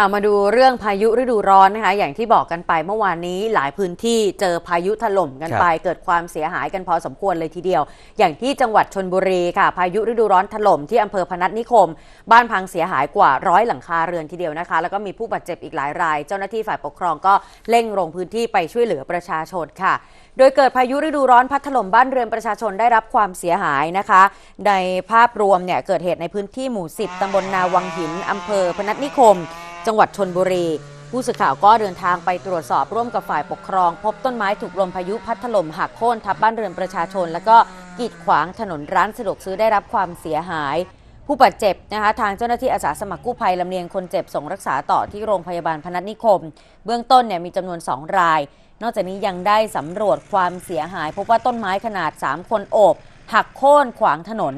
อ่ามาดูเรื่องพายุฤดูร้อนนะคะอย่างที่บอกกันไปเมื่อวานนี้หลายพื้นที่เจอพายุถล่มกันไป เกิดความเสียหายกันพอสมควรเลยทีเดียว อย่างที่จังหวัดชนบุรีค่ะ พายุฤดูร้อนถล่มที่อำเภอพนัสนิคม บ้านพังเสียหายกว่าร้อยหลังคาเรือนทีเดียวนะคะ แล้วก็มีผู้บาดเจ็บอีกหลายราย เจ้าหน้าที่ฝ่ายปกครองก็เร่งลงพื้นที่ไปช่วยเหลือประชาชนค่ะ โดยเกิดพายุฤดูร้อนพัดถล่มบ้านเรือนประชาชนได้รับความเสียหายนะคะ ในภาพรวมเนี่ยเกิดเหตุในพื้นที่หมู่ 10ตำบลนาวังหินอำเภอพนัสนิคม จังหวัดชนบุรี ผู้สื่อข่าวก็เดินทางไปตรวจสอบร่วมกับฝ่ายปกครอง พบต้นไม้ถูกลมพายุพัดถล่มหักโค่นทับบ้านเรือนประชาชน แล้วก็กีดขวางถนนร้านสะดวกซื้อได้รับความเสียหาย ผู้บาดเจ็บนะคะทางเจ้าหน้าที่อาสาสมัครกู้ภัยลำเลียงคนเจ็บส่งรักษาต่อที่โรงพยาบาลพนัสนิคม เบื้องต้นเนี่ยมีจำนวน 2 ราย นอกจากนี้ยังได้สำรวจความเสียหาย พบว่าต้นไม้ขนาด 3 คนโอบ หักโค่นขวางถนน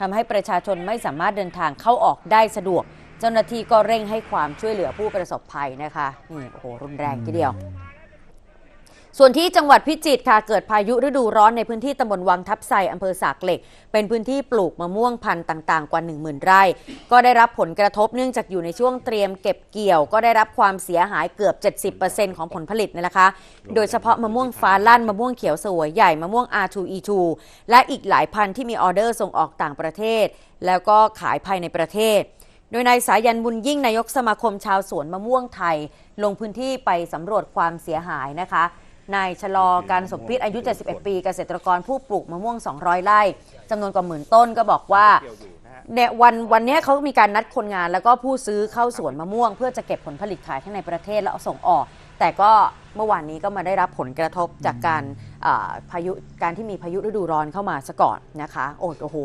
ทำให้ประชาชนไม่สามารถเดินทางเข้าออกได้สะดวก เจ้าหน้าที่ก็เร่งให้ความช่วยเหลือผู้ประสบภัยนะคะนี่โอ้โหรุนแรงทีเดียว ส่วนที่จังหวัดพิจิตรค่ะเกิดพายุฤดูร้อนในพื้นที่ตำบลวังทับไซอำเภอสากเหล็ก เป็นพื้นที่ปลูกมะม่วงพันธุ์ต่าง ๆ กว่า 10,000 ไร่ ก็ได้รับผลกระทบเนื่องจากอยู่ในช่วงเตรียมเก็บเกี่ยว ก็ได้รับความเสียหายเกือบ 70%ของผลผลิตนี่แหละคะโดยเฉพาะมะม่วงฟ้าลั่นมะม่วงเขียวสวยใหญ่มะม่วง R2E2 และอีกหลายพันธุ์ที่มีออเดอร์ส่งออกต่างประเทศ แล้วก็ขายภายในประเทศ โดยนายสายันบุญยิ่งนายกสมาคมชาวสวนมะม่วงไทย ลงพื้นที่ไปสำรวจความเสียหายนะคะ นายชะลอการสมพิษอายุ 71 ปีเกษตรกรผู้ปลูกมะม่วง 200 ไร่จำนวนกว่าหมื่นต้นก็บอกว่า เนี่ยวันวันเนี้ยเขามีการนัดคนงาน แล้วก็ผู้ซื้อเข้าสวนมะม่วง เพื่อจะเก็บผลผลิตขายทั้งในประเทศแล้วเอาส่งออก แต่ก็เมื่อวานนี้ก็มาได้รับผลกระทบจากการอ่าพายุการที่มีพายุฤดูร้อนเข้ามาซะก่อนนะคะโอ้โห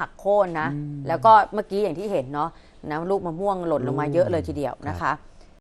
หักโค่นนะ แล้วก็เมื่อกี้อย่างที่เห็นเนาะน้ำลูกมะม่วงหล่นลงมาเยอะเลยทีเดียวนะคะค